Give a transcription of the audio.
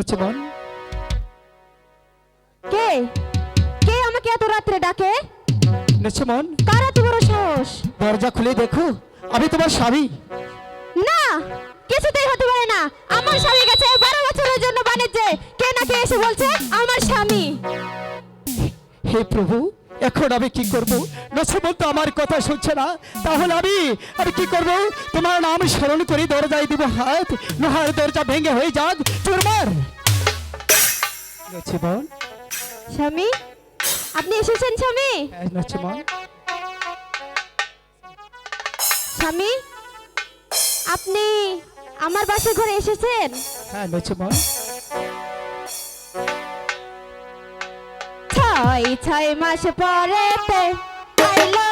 নচিমন কে? কে আমাকে এত রাত্রে ডাকে? নচিমন কার এত বড় সাহস? দরজা খুলে দেখো আমি তোমার স্বামী। না কিছুতেই হতে পারে না। আমার স্বামী গেছে বারো বছরের জন্য বাণিজ্যে। কে না কে এসে বলছে আমার স্বামী। হে প্রভু এখন আমি কি করব? নচিমন তো আমার কথা শুনছে না। তাহলে আমি আমি কি করব? তোমার নাম স্মরণ করি দরজায় দিব হাত। লোহার দরজা ভেঙে হয়ে যাক। চুরমার স্বামী আপনি এসেছেন স্বামী? হ্যাঁ, স্বামী আপনি আমার বাসা ঘরে এসেছেন? হ্যাঁ নচিমন ওই ছয় মাস পরেতে আইলো